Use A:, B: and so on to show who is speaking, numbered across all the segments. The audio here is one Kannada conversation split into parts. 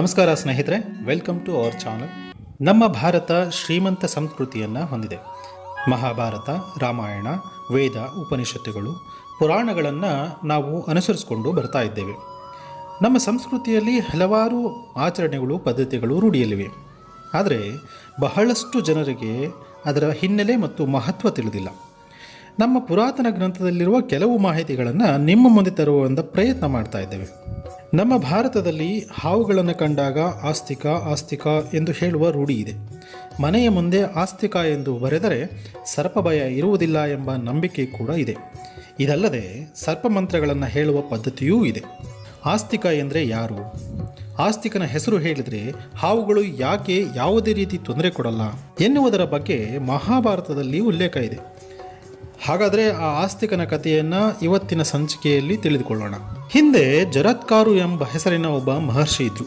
A: ನಮಸ್ಕಾರ ಸ್ನೇಹಿತರೆ ವೆಲ್ಕಮ್ ಟು ಅವರ್ ಚಾನಲ್ ನಮ್ಮ ಭಾರತ ಶ್ರೀಮಂತ ಸಂಸ್ಕೃತಿಯನ್ನು ಹೊಂದಿದೆ. ಮಹಾಭಾರತ, ರಾಮಾಯಣ, ವೇದ ಉಪನಿಷತ್ತುಗಳು, ಪುರಾಣಗಳನ್ನು ನಾವು ಅನುಸರಿಸಿಕೊಂಡು ಬರ್ತಾ ಇದ್ದೇವೆ. ನಮ್ಮ ಸಂಸ್ಕೃತಿಯಲ್ಲಿ ಹಲವಾರು ಆಚರಣೆಗಳು, ಪದ್ಧತಿಗಳು ರೂಢಿಯಲ್ಲಿವೆ. ಆದರೆ ಬಹಳಷ್ಟು ಜನರಿಗೆ ಅದರ ಹಿನ್ನೆಲೆ ಮತ್ತು ಮಹತ್ವ ತಿಳಿದಿಲ್ಲ. ನಮ್ಮ ಪುರಾತನ ಗ್ರಂಥದಲ್ಲಿರುವ ಕೆಲವು ಮಾಹಿತಿಗಳನ್ನು ನಿಮ್ಮ ಮುಂದೆ ತರುವಂಥ ಪ್ರಯತ್ನ ಮಾಡ್ತಾ ಇದ್ದೇವೆ. ನಮ್ಮ ಭಾರತದಲ್ಲಿ ಹಾವುಗಳನ್ನು ಕಂಡಾಗ ಆಸ್ತಿಕ ಆಸ್ತಿಕ ಎಂದು ಹೇಳುವ ರೂಢಿ ಇದೆ. ಮನೆಯ ಮುಂದೆ ಆಸ್ತಿಕ ಎಂದು ಬರೆದರೆ ಸರ್ಪ ಭಯ ಇರುವುದಿಲ್ಲ ಎಂಬ ನಂಬಿಕೆ ಕೂಡ ಇದೆ. ಇದಲ್ಲದೆ ಸರ್ಪ ಮಂತ್ರಗಳನ್ನು ಹೇಳುವ ಪದ್ಧತಿಯೂ ಇದೆ. ಆಸ್ತಿಕ ಎಂದರೆ ಯಾರು? ಆಸ್ತಿಕನ ಹೆಸರು ಹೇಳಿದರೆ ಹಾವುಗಳು ಯಾಕೆ ಯಾವುದೇ ರೀತಿ ತೊಂದರೆ ಕೊಡಲ್ಲ ಎನ್ನುವುದರ ಬಗ್ಗೆ ಮಹಾಭಾರತದಲ್ಲಿ ಉಲ್ಲೇಖ ಇದೆ. ಹಾಗಾದರೆ ಆ ಆಸ್ತಿಕನ ಕಥೆಯನ್ನು ಇವತ್ತಿನ ಸಂಚಿಕೆಯಲ್ಲಿ ತಿಳಿದುಕೊಳ್ಳೋಣ. ಹಿಂದೆ ಜರತ್ಕಾರು ಎಂಬ ಹೆಸರಿನ ಒಬ್ಬ ಮಹರ್ಷಿ ಇದ್ರು.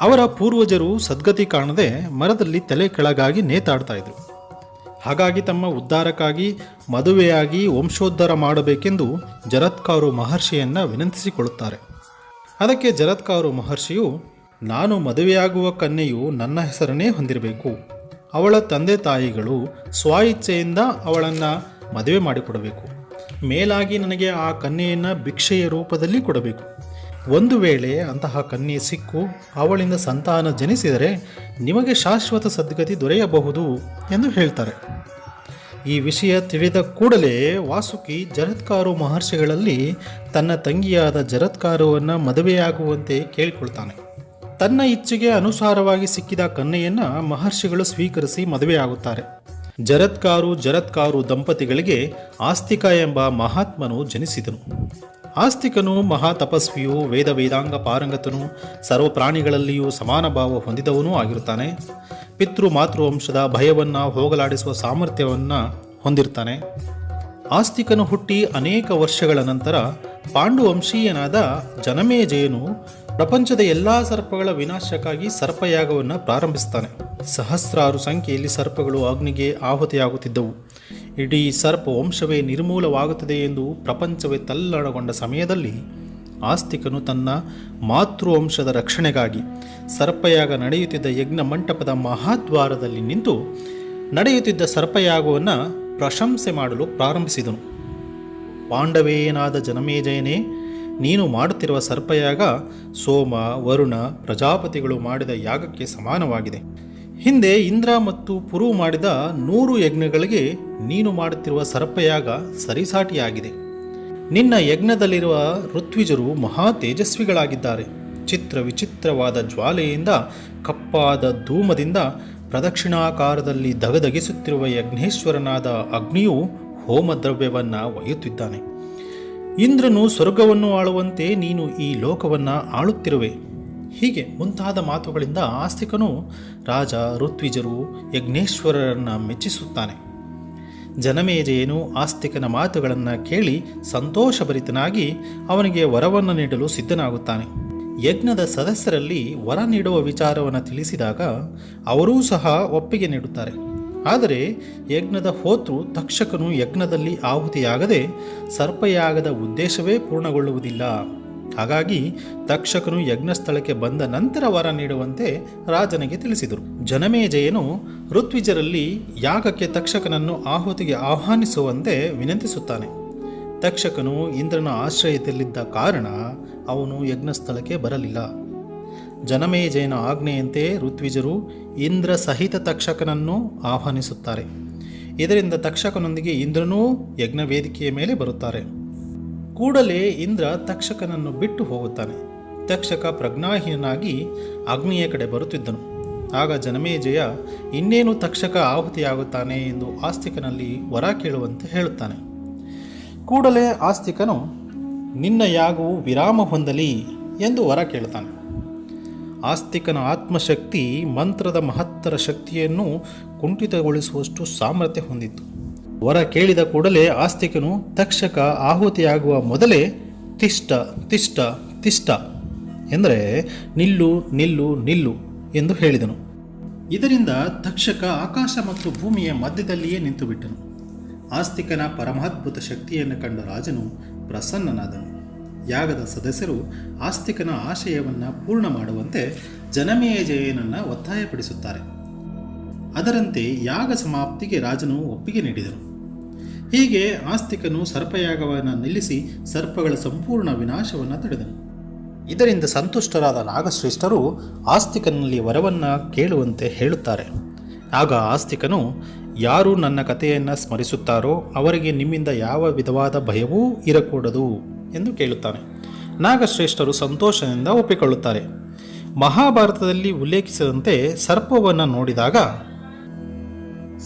A: ಅವರ ಪೂರ್ವಜರು ಸದ್ಗತಿ ಕಾಣದೆ ಮರದಲ್ಲಿ ತಲೆ ಕೆಳಗಾಗಿ ನೇತಾಡ್ತಾ ಇದ್ರು. ಹಾಗಾಗಿ ತಮ್ಮ ಉದ್ಧಾರಕ್ಕಾಗಿ ಮದುವೆಯಾಗಿ ವಂಶೋದ್ಧಾರ ಮಾಡಬೇಕೆಂದು ಜರತ್ಕಾರು ಮಹರ್ಷಿಯನ್ನು ವಿನಂತಿಸಿಕೊಳ್ಳುತ್ತಾರೆ. ಅದಕ್ಕೆ ಜರತ್ಕಾರು ಮಹರ್ಷಿಯು, ನಾನು ಮದುವೆಯಾಗುವ ಕನ್ಯೆಯು ನನ್ನ ಹೆಸರನ್ನೇ ಹೊಂದಿರಬೇಕು. ಅವಳ ತಂದೆ ತಾಯಿಗಳು ಸ್ವಇಚ್ಛೆಯಿಂದ ಅವಳನ್ನು ಮದುವೆ ಮಾಡಿಕೊಡಬೇಕು. ಮೇಲಾಗಿ ನನಗೆ ಆ ಕನ್ಯೆಯನ್ನು ಭಿಕ್ಷೆಯ ರೂಪದಲ್ಲಿ ಕೊಡಬೇಕು. ಒಂದು ವೇಳೆ ಅಂತಹ ಕನ್ಯೆ ಸಿಕ್ಕು, ಅವಳಿಂದ ಸಂತಾನ ಜನಿಸಿದರೆ ನಿಮಗೆ ಶಾಶ್ವತ ಸದ್ಗತಿ ದೊರೆಯಬಹುದು ಎಂದು ಹೇಳ್ತಾರೆ. ಈ ವಿಷಯ ತಿಳಿದ ಕೂಡಲೇ ವಾಸುಕಿ ಜರತ್ಕಾರು ಮಹರ್ಷಿಗಳಲ್ಲಿ ತನ್ನ ತಂಗಿಯಾದ ಜರತ್ಕಾರುವನ್ನು ಮದುವೆಯಾಗುವಂತೆ ಕೇಳಿಕೊಳ್ತಾನೆ. ತನ್ನ ಇಚ್ಛೆಗೆ ಅನುಸಾರವಾಗಿ ಸಿಕ್ಕಿದ ಕನ್ನೆಯನ್ನು ಮಹರ್ಷಿಗಳು ಸ್ವೀಕರಿಸಿ ಮದುವೆಯಾಗುತ್ತಾರೆ. ಜರತ್ಕಾರು ಜರತ್ಕಾರು ದಂಪತಿಗಳಿಗೆ ಆಸ್ತಿಕ ಎಂಬ ಮಹಾತ್ಮನು ಜನಿಸಿದನು. ಆಸ್ತಿಕನು ಮಹಾ ತಪಸ್ವಿಯು ವೇದ ವೇದಾಂಗ ಪಾರಂಗತನು, ಸರ್ವ ಪ್ರಾಣಿಗಳಲ್ಲಿಯೂ ಸಮಾನ ಭಾವ ಹೊಂದಿದವನೂ ಆಗಿರುತ್ತಾನೆ. ಪಿತೃ ಮಾತೃವಂಶದ ಭಯವನ್ನು ಹೋಗಲಾಡಿಸುವ ಸಾಮರ್ಥ್ಯವನ್ನು ಹೊಂದಿರ್ತಾನೆ. ಆಸ್ತಿಕನು ಹುಟ್ಟಿ ಅನೇಕ ವರ್ಷಗಳ ನಂತರ ಪಾಂಡುವಂಶೀಯನಾದ ಜನಮೇಜಯನು ಪ್ರಪಂಚದ ಎಲ್ಲ ಸರ್ಪಗಳ ವಿನಾಶಕ್ಕಾಗಿ ಸರ್ಪಯಾಗವನ್ನು ಪ್ರಾರಂಭಿಸ್ತಾನೆ. ಸಹಸ್ರಾರು ಸಂಖ್ಯೆಯಲ್ಲಿ ಸರ್ಪಗಳು ಅಗ್ನಿಗೆ ಆಹುತಿಯಾಗುತ್ತಿದ್ದವು. ಇಡೀ ಸರ್ಪ ವಂಶವೇ ನಿರ್ಮೂಲವಾಗುತ್ತದೆ ಎಂದು ಪ್ರಪಂಚವೇ ತಲ್ಲಣಗೊಂಡ ಸಮಯದಲ್ಲಿ ಆಸ್ತಿಕನು ತನ್ನ ಮಾತೃವಂಶದ ರಕ್ಷಣೆಗಾಗಿ ಸರ್ಪಯಾಗ ನಡೆಯುತ್ತಿದ್ದ ಯಜ್ಞ ಮಂಟಪದ ಮಹಾದ್ವಾರದಲ್ಲಿ ನಿಂತು ನಡೆಯುತ್ತಿದ್ದ ಸರ್ಪಯಾಗವನ್ನು ಪ್ರಶಂಸೆ ಮಾಡಲು ಪ್ರಾರಂಭಿಸಿದನು. ಪಾಂಡವೇನಾದ ಜನಮೇಜಯನೇ, ನೀನು ಮಾಡುತ್ತಿರುವ ಸರ್ಪಯಾಗ ಸೋಮ, ವರುಣ, ಪ್ರಜಾಪತಿಗಳು ಮಾಡಿದ ಯಾಗಕ್ಕೆ ಸಮಾನವಾಗಿದೆ. ಹಿಂದೆ ಇಂದ್ರ ಮತ್ತು ಪುರು ಮಾಡಿದ ನೂರು ಯಜ್ಞಗಳಿಗೆ ನೀನು ಮಾಡುತ್ತಿರುವ ಸರ್ಪಯಾಗ ಸರಿಸಾಟಿಯಾಗಿದೆ. ನಿನ್ನ ಯಜ್ಞದಲ್ಲಿರುವ ಋತ್ವಿಜರು ಮಹಾ ತೇಜಸ್ವಿಗಳಾಗಿದ್ದಾರೆ. ಚಿತ್ರ ವಿಚಿತ್ರವಾದ ಜ್ವಾಲೆಯಿಂದ, ಕಪ್ಪಾದ ಧೂಮದಿಂದ, ಪ್ರದಕ್ಷಿಣಾಕಾರದಲ್ಲಿ ದಗದಗಿಸುತ್ತಿರುವ ಯಜ್ಞೇಶ್ವರನಾದ ಅಗ್ನಿಯು ಹೋಮದ್ರವ್ಯವನ್ನು ಒಯ್ಯುತ್ತಿದ್ದಾನೆ. ಇಂದ್ರನು ಸ್ವರ್ಗವನ್ನು ಆಳುವಂತೆ ನೀನು ಈ ಲೋಕವನ್ನು ಆಳುತ್ತಿರುವೆ. ಹೀಗೆ ಮುಂತಾದ ಮಾತುಗಳಿಂದ ಆಸ್ತಿಕನು ರಾಜ ಋತ್ವಿಜರು ಯಜ್ಞೇಶ್ವರರನ್ನು ಮೆಚ್ಚಿಸುತ್ತಾನೆ. ಜನಮೇಜಯನು ಆಸ್ತಿಕನ ಮಾತುಗಳನ್ನು ಕೇಳಿ ಸಂತೋಷಭರಿತನಾಗಿ ಅವನಿಗೆ ವರವನ್ನು ನೀಡಲು ಸಿದ್ಧನಾಗುತ್ತಾನೆ. ಯಜ್ಞದ ಸದಸ್ಯರಲ್ಲಿ ವರ ನೀಡುವ ವಿಚಾರವನ್ನು ತಿಳಿಸಿದಾಗ ಅವರೂ ಸಹ ಒಪ್ಪಿಗೆ ನೀಡುತ್ತಾರೆ. ಆದರೆ ಯಜ್ಞದ ಹೋತೃ ತಕ್ಷಕನು ಯಜ್ಞದಲ್ಲಿ ಆಹುತಿಯಾಗದೆ ಸರ್ಪಯಾಗದ ಉದ್ದೇಶವೇ ಪೂರ್ಣಗೊಳ್ಳುವುದಿಲ್ಲ. ಹಾಗಾಗಿ ತಕ್ಷಕನು ಯಜ್ಞಸ್ಥಳಕ್ಕೆ ಬಂದ ನಂತರ ವರ ನೀಡುವಂತೆ ರಾಜನಿಗೆ ತಿಳಿಸಿದರು. ಜನಮೇಜಯನು ಋತ್ವಿಜರಲ್ಲಿ ಯಾಗಕ್ಕೆ ತಕ್ಷಕನನ್ನು ಆಹುತಿಗೆ ಆಹ್ವಾನಿಸುವಂತೆ ವಿನಂತಿಸುತ್ತಾನೆ. ತಕ್ಷಕನು ಇಂದ್ರನ ಆಶ್ರಯದಲ್ಲಿದ್ದ ಕಾರಣ ಅವನು ಯಜ್ಞಸ್ಥಳಕ್ಕೆ ಬರಲಿಲ್ಲ. ಜನಮೇಜಯನ ಆಜ್ಞೆಯಂತೆ ಋತ್ವಿಜರು ಇಂದ್ರ ಸಹಿತ ತಕ್ಷಕನನ್ನು ಆಹ್ವಾನಿಸುತ್ತಾರೆ. ಇದರಿಂದ ತಕ್ಷಕನೊಂದಿಗೆ ಇಂದ್ರನೂ ಯಜ್ಞ ವೇದಿಕೆಯ ಮೇಲೆ ಬರುತ್ತಾರೆ. ಕೂಡಲೇ ಇಂದ್ರ ತಕ್ಷಕನನ್ನು ಬಿಟ್ಟು ಹೋಗುತ್ತಾನೆ. ತಕ್ಷಕ ಪ್ರಜ್ಞಾಹೀನಾಗಿ ಅಗ್ನಿಯ ಕಡೆ ಬರುತ್ತಿದ್ದನು. ಆಗ ಜನಮೇಜಯ, ಇನ್ನೇನು ತಕ್ಷಕ ಆಹುತಿಯಾಗುತ್ತಾನೆ? ಎಂದು ಆಸ್ತಿಕನಲ್ಲಿ ವರ ಕೇಳುವಂತೆ ಹೇಳುತ್ತಾನೆ. ಕೂಡಲೇ ಆಸ್ತಿಕನು, ನಿನ್ನ ಯಾಗವು ವಿರಾಮ ಹೊಂದಲಿ ಎಂದು ವರ ಕೇಳುತ್ತಾನೆ. ಆಸ್ತಿಕನ ಆತ್ಮಶಕ್ತಿ ಮಂತ್ರದ ಮಹತ್ತರ ಶಕ್ತಿಯನ್ನು ಕುಂಠಿತಗೊಳಿಸುವಷ್ಟು ಸಾಮರ್ಥ್ಯ ಹೊಂದಿತ್ತು. ವರ ಕೇಳಿದ ಕೂಡಲೇ ಆಸ್ತಿಕನು ತಕ್ಷಕ ಆಹುತಿಯಾಗುವ ಮೊದಲೇ ತಿಷ್ಟ ತಿಷ್ಟ ತಿಷ್ಟ ಎಂದರೆ ನಿಲ್ಲು ನಿಲ್ಲು ನಿಲ್ಲು ಎಂದು ಹೇಳಿದನು. ಇದರಿಂದ ತಕ್ಷಕ ಆಕಾಶ ಮತ್ತು ಭೂಮಿಯ ಮಧ್ಯದಲ್ಲಿಯೇ ನಿಂತುಬಿಟ್ಟನು. ಆಸ್ತಿಕನ ಪರಮಾದ್ಭುತ ಶಕ್ತಿಯನ್ನು ಕಂಡ ರಾಜನು ಪ್ರಸನ್ನನಾದನು. ಯಾಗದ ಸದಸ್ಯರು ಆಸ್ತಿಕನ ಆಶಯವನ್ನು ಪೂರ್ಣ ಮಾಡುವಂತೆ ಜನಮೇಜಯನನ್ನು ಒತ್ತಾಯಪಡಿಸುತ್ತಾರೆ. ಅದರಂತೆ ಯಾಗ ಸಮಾಪ್ತಿಗೆ ರಾಜನು ಒಪ್ಪಿಗೆ ನೀಡಿದನು. ಹೀಗೆ ಆಸ್ತಿಕನು ಸರ್ಪಯಾಗವನ್ನು ನಿಲ್ಲಿಸಿ ಸರ್ಪಗಳ ಸಂಪೂರ್ಣ ವಿನಾಶವನ್ನು ತಡೆದನು. ಇದರಿಂದ ಸಂತುಷ್ಟರಾದ ನಾಗಶ್ರೇಷ್ಠರು ಆಸ್ತಿಕನಲ್ಲಿ ವರವನ್ನು ಕೇಳುವಂತೆ ಹೇಳುತ್ತಾರೆ. ಆಗ ಆಸ್ತಿಕನು, ಯಾರು ನನ್ನ ಕಥೆಯನ್ನು ಸ್ಮರಿಸುತ್ತಾರೋ ಅವರಿಗೆ ನಿಮ್ಮಿಂದ ಯಾವ ವಿಧವಾದ ಭಯವೂ ಇರಕೂಡದು ಎಂದು ಕೇಳುತ್ತಾನೆ. ನಾಗಶ್ರೇಷ್ಠರು ಸಂತೋಷದಿಂದ ಒಪ್ಪಿಕೊಳ್ಳುತ್ತಾರೆ. ಮಹಾಭಾರತದಲ್ಲಿ ಉಲ್ಲೇಖಿಸಿದಂತೆ ಸರ್ಪವನ್ನು ನೋಡಿದಾಗ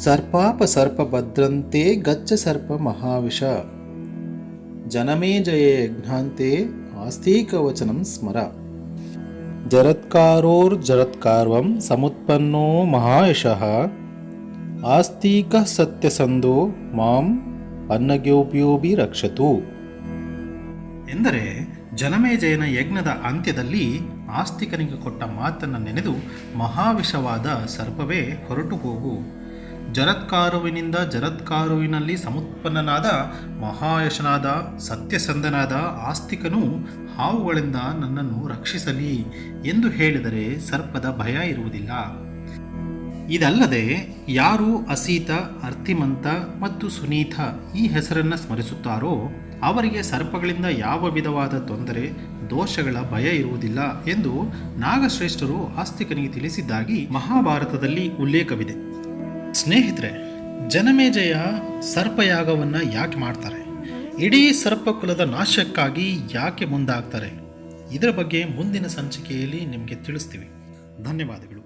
A: ಸರ್ಪಾಪ ಸರ್ಪ ಭದ್ರಂತೆ ಗಚ್ಚ ಸರ್ಪ ಮಹಾವಿಷ. ಜನಮೇ ಜಯ ಯಜ್ಞಾಂತೆ ಆಸ್ತಿಕವಚನಂ ಸ್ಮರ. ಜರತ್ಕಾರೋರ್ಜರತ್ಕಾರ್ವಂ ಸಮುತ್ಪನ್ನೋ ಮಹಾಯಶಃ. ಆಸ್ತಿಕ ಸತ್ಯಸಂಧೋ ಮಾಂ ಅನ್ನಗ್ಯೋಪ್ಯೋಭಿ ರಕ್ಷತು. ಎಂದರೆ ಜನಮೇಜಯನ ಯಜ್ಞದ ಅಂತ್ಯದಲ್ಲಿ ಆಸ್ತಿಕನಿಗೆ ಕೊಟ್ಟ ಮಾತನ್ನು ನೆನೆದು ಮಹಾವಿಷವಾದ ಸರ್ಪವೇ ಹೊರಟು ಹೋಗು. ಜರತ್ಕಾರುವಿನಿಂದ ಜರತ್ಕಾರುವಿನಲ್ಲಿ ಸಮುತ್ಪನ್ನನಾದ ಮಹಾಯಶನಾದ ಸತ್ಯಸಂಧನಾದ ಆಸ್ತಿಕನು ಹಾವುಗಳಿಂದ ನನ್ನನ್ನು ರಕ್ಷಿಸಲಿ ಎಂದು ಹೇಳಿದರೆ ಸರ್ಪದ ಭಯ ಇರುವುದಿಲ್ಲ. ಇದಲ್ಲದೆ ಯಾರು ಅಸೀತ, ಅರ್ಥಿಮಂತ ಮತ್ತು ಸುನೀತ ಈ ಹೆಸರನ್ನು ಸ್ಮರಿಸುತ್ತಾರೋ ಅವರಿಗೆ ಸರ್ಪಗಳಿಂದ ಯಾವ ವಿಧವಾದ ತೊಂದರೆ, ದೋಷಗಳ ಭಯ ಇರುವುದಿಲ್ಲ ಎಂದು ನಾಗಶ್ರೇಷ್ಠರು ಆಸ್ತಿಕನಿಗೆ ತಿಳಿಸಿದ್ದಾಗಿ ಮಹಾಭಾರತದಲ್ಲಿ ಉಲ್ಲೇಖವಿದೆ. ಸ್ನೇಹಿತರೆ, ಜನಮೇಜಯ ಸರ್ಪಯಾಗವನ್ನು ಯಾಕೆ ಮಾಡ್ತಾರೆ? ಇಡೀ ಸರ್ಪಕುಲದ ನಾಶಕ್ಕಾಗಿ ಯಾಕೆ ಮುಂದಾಗ್ತಾರೆ? ಇದರ ಬಗ್ಗೆ ಮುಂದಿನ ಸಂಚಿಕೆಯಲ್ಲಿ ನಿಮಗೆ ತಿಳಿಸ್ತೀವಿ. ಧನ್ಯವಾದಗಳು.